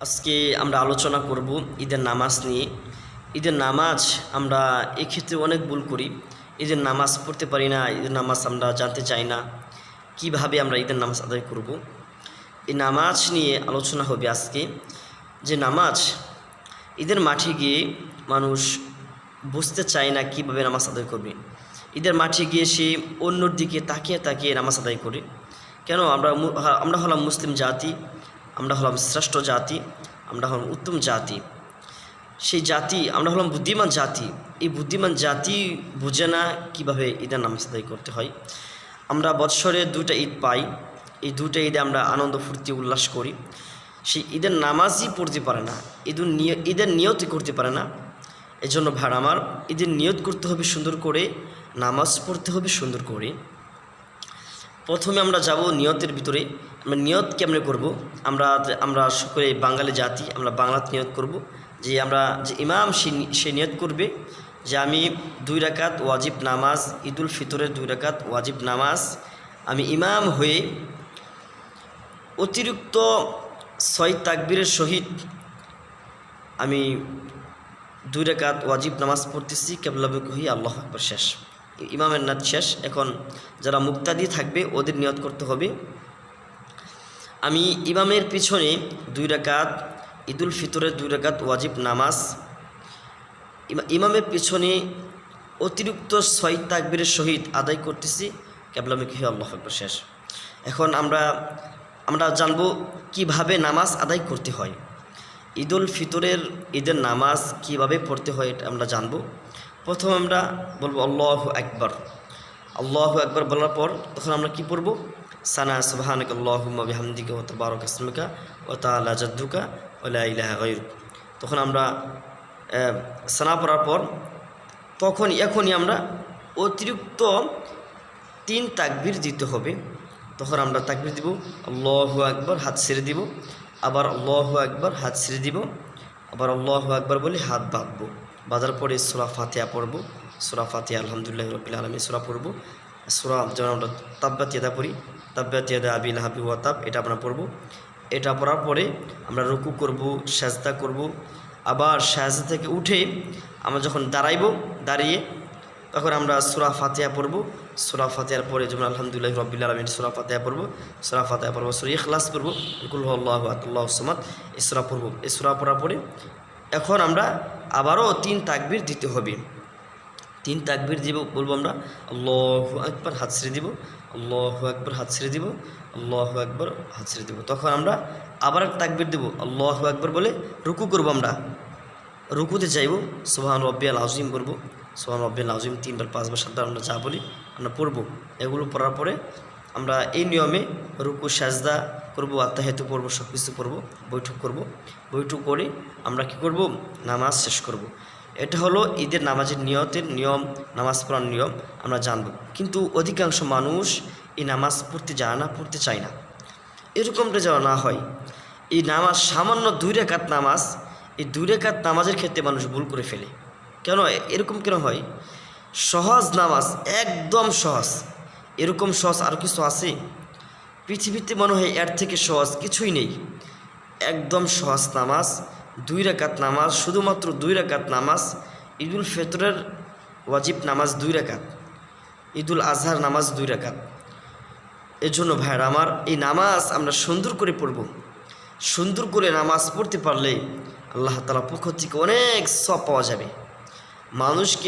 আজকে আমরা আলোচনা করব ঈদের নামাজ নিয়ে। ঈদের নামাজ আমরা এক্ষেত্রে অনেক ভুল করি। ঈদের নামাজ পড়তে পারি না, ঈদের নামাজ আমরা জানতে চাই না। কীভাবে আমরা ঈদের নামাজ আদায় করব? এই নামাজ নিয়ে আলোচনা হবে আজকে। যে নামাজ, ঈদের মাঠে গিয়ে মানুষ বুঝতে চায় না কীভাবে নামাজ আদায় করবে। ঈদের মাঠে গিয়ে সে অন্যর দিকে তাকিয়ে তাকিয়ে নামাজ আদায় করে। কেন? আমরা আমরা হলাম মুসলিম জাতি। আমরা হলাম শ্রেষ্ঠ জাতি, আমরা হলাম উত্তম জাতি। সেই জাতি, আমরা হলাম বুদ্ধিমান জাতি। এই বুদ্ধিমান জাতি বুঝে না কীভাবে ঈদের নামাজ আদায় করতে হয়। আমরা বৎসরে দুটা ঈদ পাই। এই দুটা ঈদে আমরা আনন্দ, ফুর্তি, উল্লাস করি। সেই ঈদের নামাজই পড়তে পারে না। নিয় ঈদের নিয়তই করতে পারে না। এজন্য ভাড় আমার, ঈদের নিয়ত করতে হবে সুন্দর করে, নামাজ পড়তে হবে সুন্দর করে। প্রথমে আমরা যাব নিয়তের ভিতরে। আমরা নিয়ত কেমনে করব? আমরা আমরা সকলে বাঙালি জাতি, আমরা বাংলাতে নিয়ত করব। যে, আমরা যে ইমাম সে নিয়ত করবে যে, আমি দুই রাকাত ওয়াজিব নামাজ, ঈদুল ফিতরের দুই রাকাত ওয়াজিব নামাজ, আমি ইমাম হয়ে অতিরিক্ত ছয় তাকবীরের সহিত আমি দুই রেখাত ওয়াজিব নামাজ পড়তেছি। কেবলাবিক হই আল্লাহ আকবর শেষ। ইমামের নাচ শেষ। এখন যারা মুক্তাদি থাকবে, ওদের নিয়ত করতে হবে। আমি ইমামের পিছনে দুই রেখাত ঈদুল ফিতরের দুই রেখাত ওয়াজিব নামাজ। ইমামের পিছনে অতিরিক্ত ছয় তাকবীরের সহিত আদায় করতেছি। কেবলামিক হই আল্লাহ শেষ। এখন আমরা আমরা জানব কীভাবে নামাজ আদায় করতে হয়। ঈদুল ফিতরের ঈদের নামাজ কীভাবে পড়তে হয় এটা আমরা জানব। প্রথম আমরা বলব আল্লাহ একবার আল্লাহ একবার বলার পর তখন আমরা কি পড়ব? সানা সুবাহানক আল্লাহুম্মা বিহামদিকা ও তবারক আসমিকা ও তাআলা জাদ্দুকা ও লা ইলাহা গায়রুক। তখন আমরা সানা পড়ার পর তখন এখনই আমরা অতিরিক্ত তিন তাকবির দিতে হবে। তখন আমরা তাকবির দিব, আল্লাহ একবার হাত ছেড়ে দিব, আবার আল্লাহ একবার হাত ছেড়ে দিব আবার আল্লাহ আকবর বলে হাত বাঁধবো। বাঁধার পরে সোরা ফাতিয়া পড়ব। সোরা ফাতিয়া আলহামদুলিল্লাহ রবিল আলমী সোরা পড়ব। সোরা যেমন আমরা তাব্বাত ইয়াদা পড়ি। তাব্বাত ইয়াদা আবিল হাবি ওয়াতাব এটা আমরা পড়ব। এটা পড়ার পরে আমরা রুকু করব, সাজদা করব। আবার সাজদা থেকে উঠে আমরা যখন দাঁড়াইব, দাঁড়িয়ে তখন আমরা সুরা ফাতিহা পড়ব। সুরা ফাতিহার পরে যেমন আলহামদুলিল্লাহ রব্বিল আলমিন সুরা ফাতিহা পড়ব। সুরা ফাতিহা পড়ব, সুরা ইখলাস পড়ব। কুল আল্লাহ আল্লাহ সামাদ, এই পড়ব। এই সুরা পড়ার পরে এখন আমরা আবারও তিন তাকবির দিতে হবে। তিন তাকবির দিব, বলব আমরা, আল্লাহ একবার হাত ছেড়ে দিব, আল্লাহ একবার হাত ছেড়ে দিব, আল্লাহ একবার হাত ছেড়ে দিব। তখন আমরা আবার এক তাকবির দেব, আল্লাহ একবার বলে রুকু করব আমরা। রুকুতে চাইব সোহান রব্বিয়াল আজিম করব সোহান রব্বিয়াল আজিম তিনবার, পাঁচবার, সাতবার আমরা যা বলি আমরা পড়ব। এগুলো পড়ার পরে আমরা এই নিয়মে রুকু, সাজদা করব আত্মাহেতু পড়ব সব কিছু করব বৈঠক করব। বৈঠক করে আমরা কি করব? নামাজ শেষ করব। এটা হলো ঈদের নামাজের নিয়তের নিয়ম, নামাজ পড়ার নিয়ম আমরা জানব। কিন্তু অধিকাংশ মানুষ এই নামাজ পড়তে যায় না, পড়তে চায় না। এরকমটা যেন না হয়, এই নামাজ সামান্য দুই রেখাত নামাজ, এই দুই রেখাত নামাজের ক্ষেত্রে মানুষ ভুল করে ফেলে। কেন? এরকম কেন হয়? সহজ নামাজ একদম সহজ। এরকম সহজ আর কিছু আছে? পৃথিবীতে মনে হয় এর থেকে সহজ কিছুই নেই। একদম সহজ নামাজ, দুই রাকাত নামাজ, শুধুমাত্র দুই রাকাত নামাজ, ঈদুল ফিতরের ওয়াজিব নামাজ দুই রাকাত, ঈদুল আজহার নামাজ দুই রাকাত। এর জন্য ভাইয়ের আমার এই নামাজ আমরা সুন্দর করে পড়ব। সুন্দর করে নামাজ পড়তে পারলে আল্লাহ তালা পক্ষ থেকে অনেক সব পাওয়া যাবে। মানুষকে